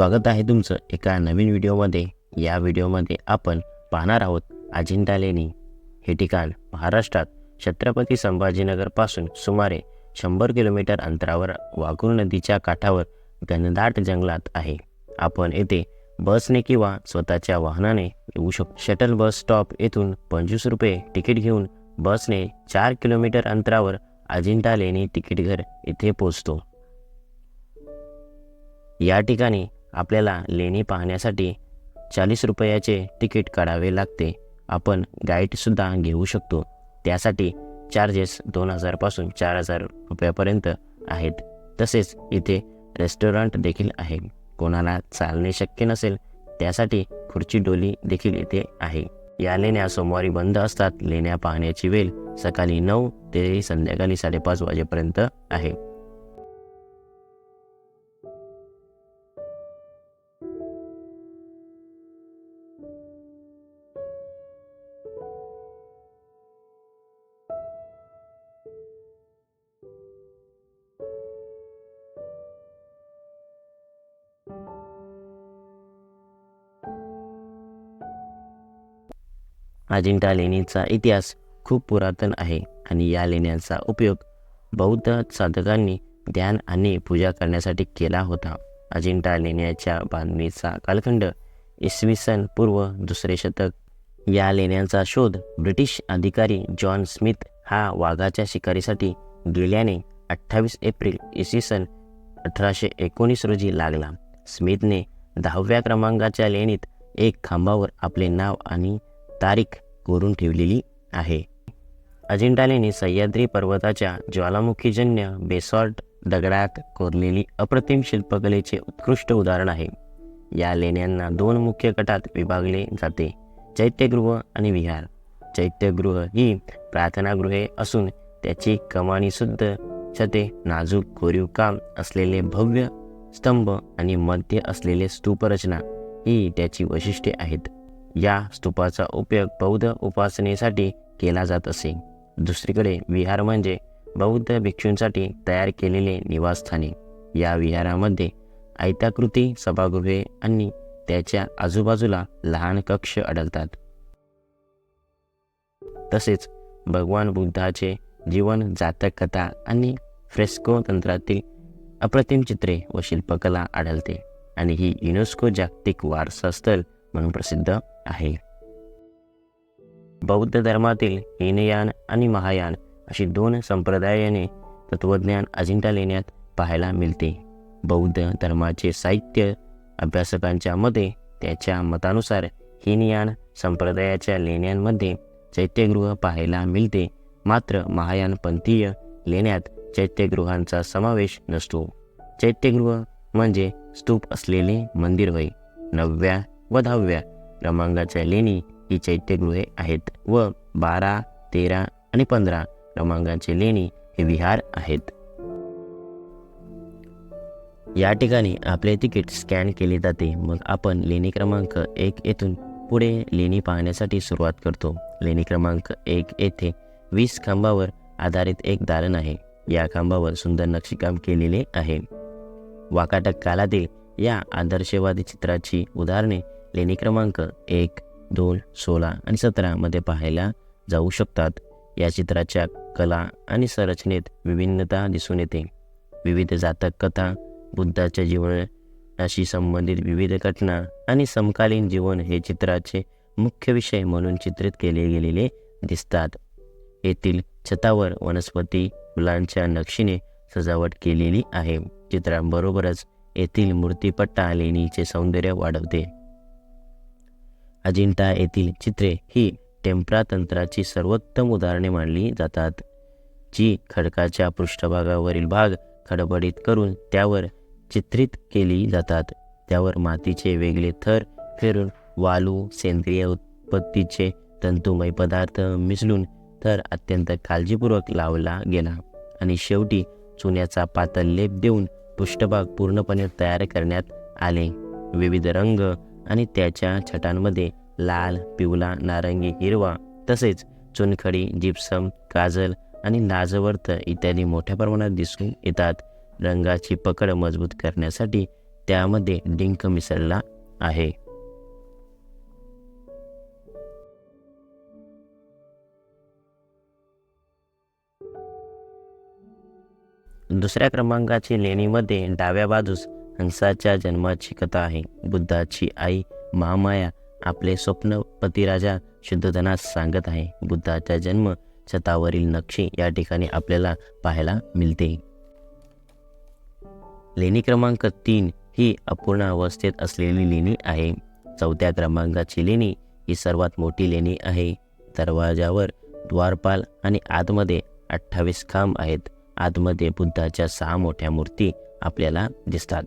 स्वागत आहे तुमचं एका नवीन व्हिडिओमध्ये. या व्हिडिओमध्ये आपण पाहणार आहोत अजिंठा लेणी. हे ठिकाण महाराष्ट्रात छत्रपती संभाजीनगरपासून सुमारे शंभर किलोमीटर अंतरावर वाघूर नदीच्या काठावर घनदाट जंगलात आहे. आपण येथे बसने किंवा स्वतःच्या वाहनाने येऊ शकतो शटल बस स्टॉप येथून पंचवीस रुपये तिकीट घेऊन बसने चार किलोमीटर अंतरावर अजिंठा लेणी तिकीट घर येथे पोचतो या ठिकाणी आपल्याला लेणी पाहण्यासाठी चाळीस रुपयाचे तिकीट काढावे लागते. आपण गाईडसुद्धा घेऊ शकतो. त्यासाठी चार्जेस दोन हजारपासून चार हजार रुपयापर्यंत आहेत. तसेच इथे रेस्टॉरंट देखील आहे. कोणाला चालणे शक्य नसेल त्यासाठी खुर्ची डोली देखील इथे आहे. या लेण्या सोमवारी बंद असतात. लेण्या पाहण्याची वेळ सकाळी नऊ ते संध्याकाळी साडेपाच वाजेपर्यंत आहे. अजिंठा लेणीचा इतिहास खूप पुरातन आहे आणि या लेण्यांचा उपयोग बौद्ध साधकांनी ध्यान आणि पूजा करण्यासाठी केला होता. अजिंठा लेण्याच्या बांधणीचा कालखंड इसवी सन पूर्व दुसरे शतक. या लेण्यांचा शोध ब्रिटिश अधिकारी जॉन स्मिथ हा वाघाच्या शिकारीसाठी गेल्याने अठ्ठावीस एप्रिल इसवी सन अठराशे एकोणीस रोजी लागला. स्मिथने दहाव्या क्रमांकाच्या लेणीत एक खांबावर आपले नाव आणि तारीख कोरून ठेवलेली आहे. अजिंठा लेणी सह्याद्री पर्वताच्या ज्वालामुखीजन्य बेसॉल्ट दगडात कोरलेली अप्रतिम शिल्पकलेचे उत्कृष्ट उदाहरण आहे. या लेण्यांना दोन मुख्य गटात विभागले जाते चैत्यगृह आणि विहार. चैत्यगृह ही प्रार्थनागृहे असून त्याची कमानीसुद्ध छते नाजूक कोरीव काम असलेले भव्य स्तंभ आणि मध्य असलेले स्तूपरचना ही त्याची वैशिष्ट्ये आहेत. या स्तूपाचा उपयोग बौद्ध उपासनेसाठी केला जात असे. दुसरीकडे विहार म्हणजे बौद्ध भिक्षूंसाठी तयार केलेले निवासस्थाने. या विहारामध्ये आयताकृती सभागृहे आणि त्याच्या आजूबाजूला लहान कक्ष आढळतात. तसेच भगवान बुद्धाचे जीवन जातक कथा आणि फ्रेस्को तंत्रातील अप्रतिम चित्रे व शिल्पकला आढळते आणि ही युनेस्को जागतिक वारसा स्थळ म्हणून प्रसिद्ध आहे बौद्ध धर्मातील हिनयान आणि महायान अशी दोन संप्रदायाने तत्वज्ञान अजिंठा लेण्यात पाहायला मिळते बौद्ध धर्माचे साहित्य अभ्यासकांच्या मते त्याच्या मतानुसार हिनयान संप्रदायाच्या लेण्यांमध्ये चैत्यगृह पाहायला मिळते मात्र महायान पंथीय लेण्यात चैत्यगृहांचा समावेश नसतो चैत्यगृह म्हणजे स्तूप असलेले मंदिर होय नवव्या व दहाव्या क्रमांकाच्या लेणी ही चैत्यगृहे आहेत व बारा तेरा आणि पंधरा क्रमांकाचे लेणी हे विहार आहेत. या ठिकाणी आपले तिकीट स्कॅन केले जाते. मग आपण लेणी क्रमांक एक येथून पुढे लेणी पाहण्यासाठी सुरुवात करतो. लेणी क्रमांक एक येथे वीस खांबावर आधारित एक दालन आहे. या खांबावर सुंदर नक्षीकाम केलेले आहे. वाकाटक कालातील या आदर्शवादी चित्राची उदाहरणे लेणी क्रमांक एक दोन सोळा आणि सतरामध्ये पाहायला जाऊ शकतात. या चित्राच्या कला आणि संरचनेत विभिन्नता दिसून येते. विविध जातक कथा बुद्धाच्या जीवनाशी संबंधित विविध घटना आणि समकालीन जीवन हे चित्राचे मुख्य विषय म्हणून चित्रित केले गेलेले दिसतात. येथील छतावर वनस्पती फुलांच्या नक्षीने सजावट केलेली आहे. चित्रांबरोबरच येथील मूर्तीपट्टा लेणीचे सौंदर्य वाढवते. अजिंठा येथील चित्रे ही टेम्परा तंत्राची सर्वोत्तम उदाहरणे मानली जातात. जी खडकाच्या पृष्ठभागावरील भाग खडबडीत करून त्यावर चित्रित केली जातात. त्यावर मातीचे वेगळे थर फिरून वालू सेंद्रिय उत्पत्तीचे तंतुमय पदार्थ मिसळून थर अत्यंत काळजीपूर्वक लावला गेला आणि शेवटी चुन्याचा पातळ लेप देऊन पृष्ठभाग पूर्णपणे तयार करण्यात आले. विविध रंग आणि त्याच्या छटांमध्ये लाल पिवळा नारंगी हिरवा तसेच चुनखडी जिप्सम काजल आणि लाजवर्त इत्यादी मोठ्या प्रमाणात दिसून येतात. रंगाची पकड मजबूत करण्यासाठी त्यामध्ये डिंक मिसळला आहे. दुसऱ्या क्रमांकाची लेणीमध्ये डाव्या बाजूस हंसाच्या जन्माची कथा आहे. बुद्धाची आई महामाया आपले स्वप्न पतिराजा शुद्धधनास सांगत आहे. बुद्धाचा जन्म छतावरील नक्षी या ठिकाणी आपल्याला पाहायला मिळते. लेणी क्रमांक तीन ही अपूर्ण अवस्थेत असलेली लेणी आहे. चौथ्या क्रमांकाची लेणी ही सर्वात मोठी लेणी आहे. दरवाजावर द्वारपाल आणि आतमध्ये अठ्ठावीस खांब आहेत. आतमध्ये बुद्धाच्या सहा मोठ्या मूर्ती आपल्याला दिसतात.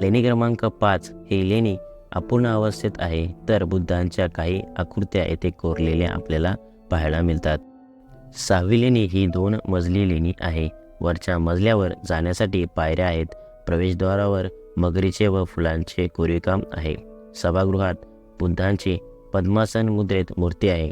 लेणी क्रमांक पाच ही लेणी अपूर्ण अवस्थेत आहे तर बुद्धांच्या काही आकृत्या येथे कोरलेल्या आपल्याला पाहायला मिळतात. सहावी लेणी ही दोन मजली लेणी आहे. वरच्या मजल्यावर जाण्यासाठी पायऱ्या आहेत. प्रवेशद्वारावर मगरीचे व फुलांचे कोरीवकाम आहे. सभागृहात बुद्धांची पद्मासन मुद्रेत मूर्ती आहे.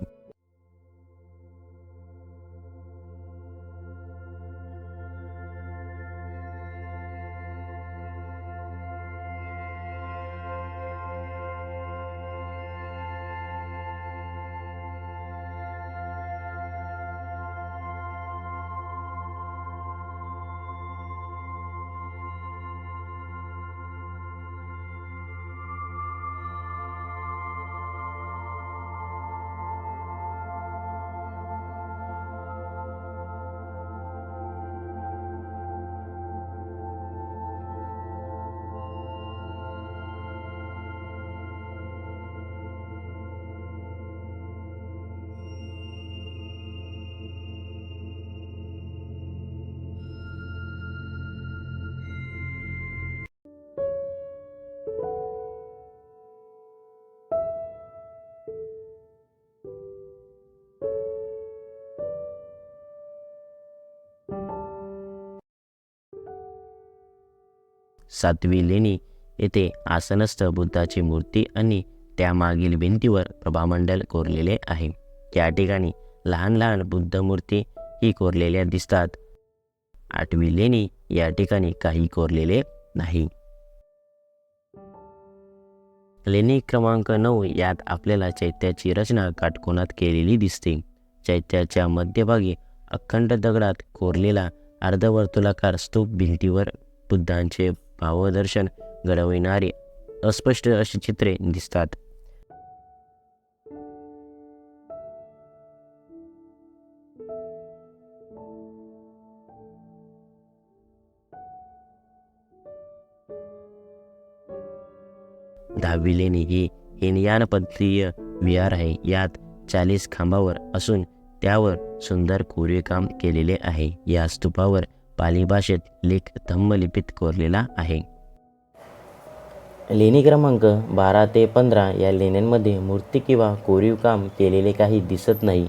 सातवी लेणी येथे आसनस्थ बुद्धाची मूर्ती आणि त्यामागील भिंतीवर प्रभामंडल कोरलेले आहे. या ठिकाणी लहान लहान बुद्ध मूर्ती ही कोरलेल्या दिसतात. आठवी लेणी या ठिकाणी काही कोरलेले नाही. लेणी क्रमांक नऊ यात आपल्याला चैत्याची रचना काटकोनात केलेली दिसते. चैत्याच्या मध्यभागी अखंड दगडात कोरलेला अर्धवर्तुलाकार स्तूप भिंतीवर बुद्धांचे भावदर्शन घडविणारी अस्पष्ट अशी चित्रे दिसतात. दहावी लेणी ही पद्धतीय विहार आहे. यात चाळीस खांबावर असून त्यावर सुंदर कोरीवकाम केलेले आहे. या स्तूपावर पाली भाषेत लेख धम्मलिपीत कोरलेला आहे. लेणी क्रमांक बारा ते पंधरा या लेण्यांमध्ये मूर्ती किंवा कोरीव काम केलेले काही दिसत नाही.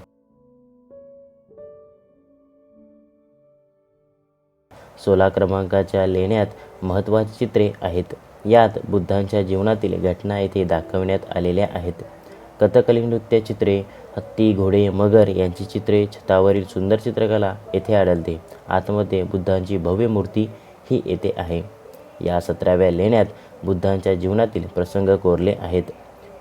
सोळा क्रमांकाच्या लेण्यात महत्त्वाची चित्रे आहेत. यात बुद्धांच्या जीवनातील घटना येथे दाखवण्यात आलेल्या आहेत. कथकली नृत्यचित्रे हत्ती घोडे मगर यांची चित्रे छतावरील सुंदर चित्रकला येथे आढळते. आतमध्ये बुद्धांची भव्य मूर्ती ही येथे आहे. या सतराव्या लेण्यात बुद्धांच्या जीवनातील प्रसंग कोरले आहेत.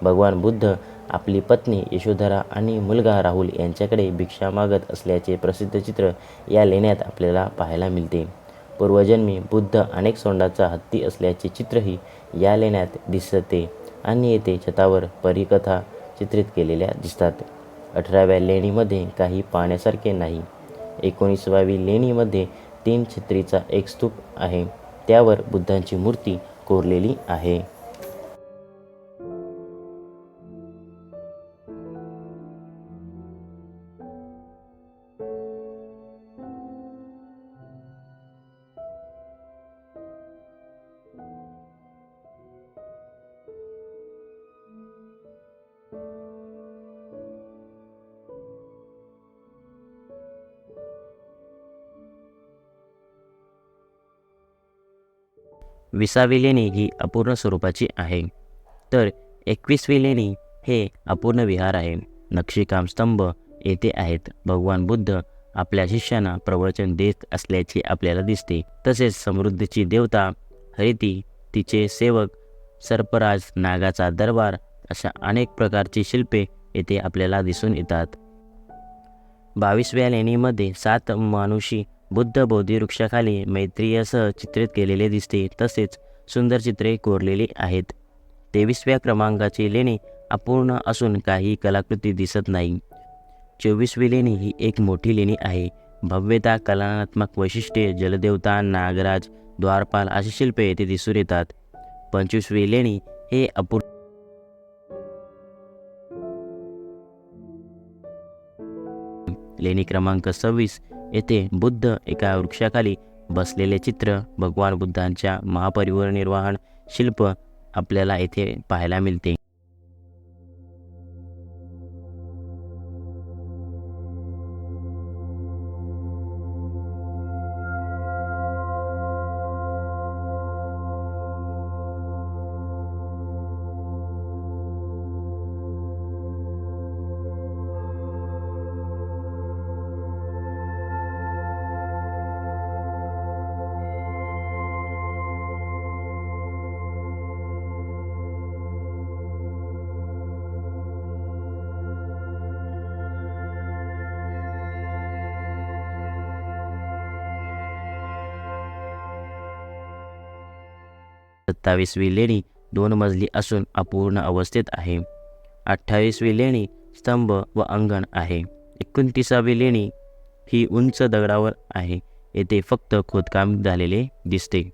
भगवान बुद्ध आपली पत्नी यशोधरा आणि मुलगा राहुल यांच्याकडे भिक्षा मागत असल्याचे प्रसिद्ध चित्र या लेण्यात आपल्याला पाहायला मिळते. पूर्वजन्मी बुद्ध अनेक सोंडाचा हत्ती असल्याचे चित्रही या लेण्यात दिसते आणि येथे छतावर परिकथा चित्रित केलेल्या दिसतात. अठराव्या लेणीमध्ये काही पाहण्यासारखे नाही. एकोणीसवावी लेणीमध्ये तीन छत्रीचा एक स्तूप आहे. त्यावर बुद्धांची मूर्ती कोरलेली आहे. विसावी लेणी ही अपूर्ण स्वरूपाची आहे. तर एकवीसवी लेणी हे अपूर्ण विहार आहे. नक्षीकाम स्तंभ येथे आहेत. भगवान बुद्ध आपल्या शिष्यांना प्रवचन देत असल्याचे आपल्याला दिसते. तसेच समृद्धीची देवता हरिती तिचे सेवक सर्पराज नागाचा दरबार अशा अनेक प्रकारची शिल्पे येथे आपल्याला दिसून येतात. बावीसव्या लेणीमध्ये सात मानुषी बुद्ध बोधी वृक्षाखाली मैत्रीयसह चित्रित केलेले दिसते तसेच सुंदर चित्रे कोरलेली आहेत. तेवीसव्या क्रमांकाची लेणी अपूर्ण असून काही कलाकृती दिसत नाही. चोवीसवी लेणी ही एक मोठी लेणी आहे. भव्यता कलात्मक वैशिष्ट्ये जलदेवता नागराज द्वारपाल अशी शिल्पे येथे दिसून येतात. पंचवीसवी लेणी हे अपूर्ण लेणी क्रमांक सव्वीस येथे बुद्ध एका वृक्षाखाली बसलेले चित्र भगवान बुद्धांच्या महापरिनिर्वाण शिल्प आपल्याला येथे पाहायला मिळते. सत्तावीसवी लेणी दोन मजली असून अपूर्ण अवस्थेत आहे. अठ्ठावीसवी लेणी स्तंभ व अंगण आहे. एकोणतीसावी लेणी ही उंच दगडावर आहे. येथे फक्त खोदकाम झालेले दिसते.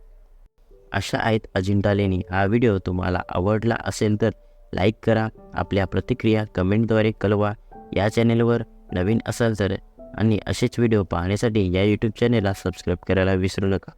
अशा आहेत अजिंठा लेणी. हा व्हिडिओ तुम्हाला आवडला असेल तर लाईक करा आपल्या प्रतिक्रिया कमेंटद्वारे कळवा. या चॅनेलवर नवीन असाल तर आणि असेच व्हिडिओ पाहण्यासाठी या यूट्यूब चॅनेलला सबस्क्राईब करायला विसरू नका.